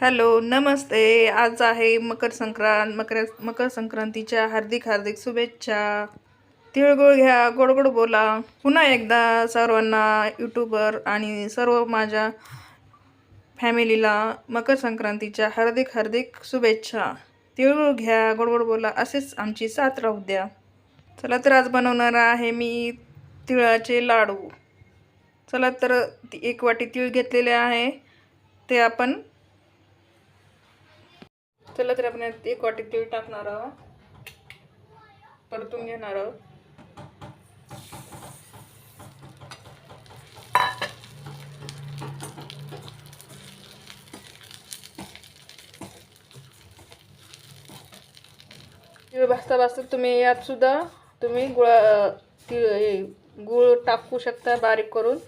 Hello नमस्ते. आज आहे मकर संक्रांत मकर मकर संक्रांतीच्या हार्दिक हार्दिक शुभेच्छा. तिळगुळ घ्या गोड गोड बोला. पुन्हा एकदा सर्वांना यूट्यूबर आणि सर्व माझ्या फॅमिलीला मकर संक्रांतीच्या हार्दिक हार्दिक शुभेच्छा. तिळगुळ घ्या गोडगोड बोला असेच आमची साथ राहू द्या. चला तर आज बनवणार आहे मी तिळाचे लाडू. चला तर एक वाटी तिळ घेतलेले आहे. ते आपण चला तर आपण एक वाटी तीळ टाकणार आहोत. परतून घेणार आहोत. तीळ भाजता भाजता तुम्ही यात सुद्धा तुम्ही गुळा तीळ गुळ टाकू शकता बारीक करून.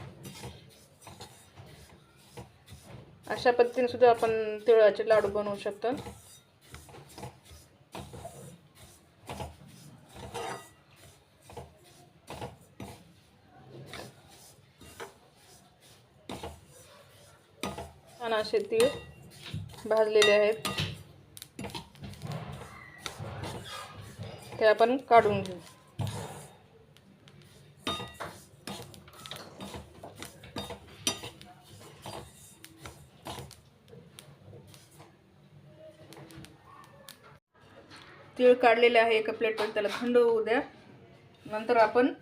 अशा पद्धतीने सुद्धा आपण तिळाचे लाडू बनवू शकतो. छान असे तीळ भाजलेले आहेत. ते आपण काढून घेऊ. तीळ काढलेले आहे एका प्लेटवर त्याला थंड होऊ द्या. नंतर आपण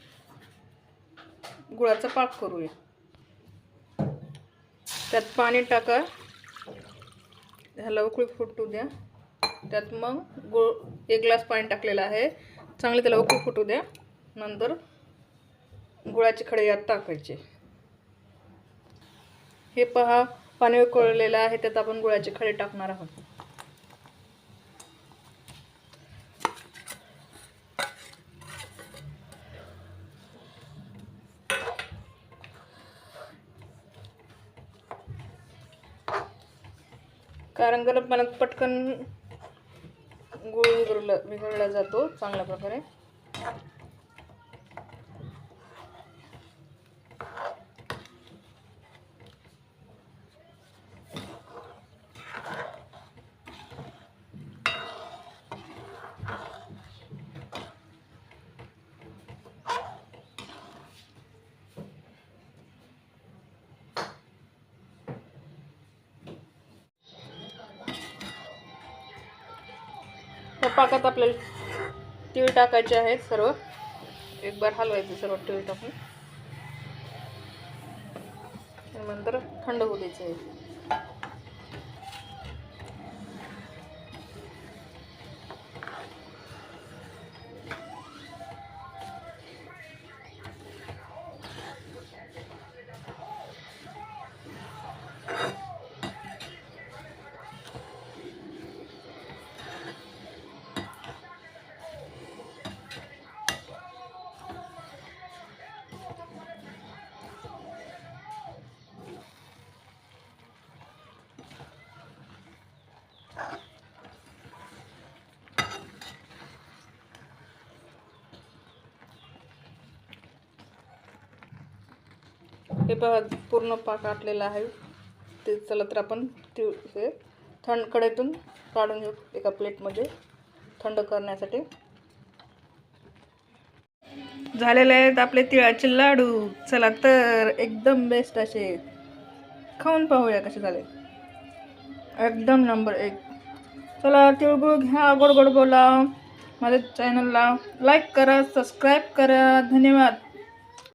गुळाचा पाक करूया. त्यात पाणी टाका. ह्याला उकळी फुटू द्या. त्यात मग गुळ एक ग्लास पाणी टाकलेलं आहे. चांगले त्याला उकळी फुटू द्या. नंतर गुळाचे खडे यात टाकायचे. हे पहा पाणी उकळलेलं आहे त्यात आपण गुळाचे खडे टाकणार आहोत. कारण गरम पाण्यात पटकन गुळ विघळला विघळला जातो चांगल्या प्रकारे. तर पाकात आपल्याला तीळ टाकायचे आहेत सर्व. एक बार हलवायचे सर्व तीळ टाकून. नंतर थंड होऊ द्यायचे आहे. हे पहा पूर्ण पाक आटलेला आहे. ते चला तर आपण तीळ हे थंड कडेतून काढून घेऊ एका प्लेटमध्ये थंड करण्यासाठी. झालेले आहेत आपले तिळाचे लाडू. चला तर एकदम बेस्ट असे. खाऊन पाहूया कसे झाले. एकदम नंबर एक. चला तिळगुळ घ्या गोड गोड बोला. माझ्या चॅनलला लाईक करा सबस्क्राईब करा. धन्यवाद.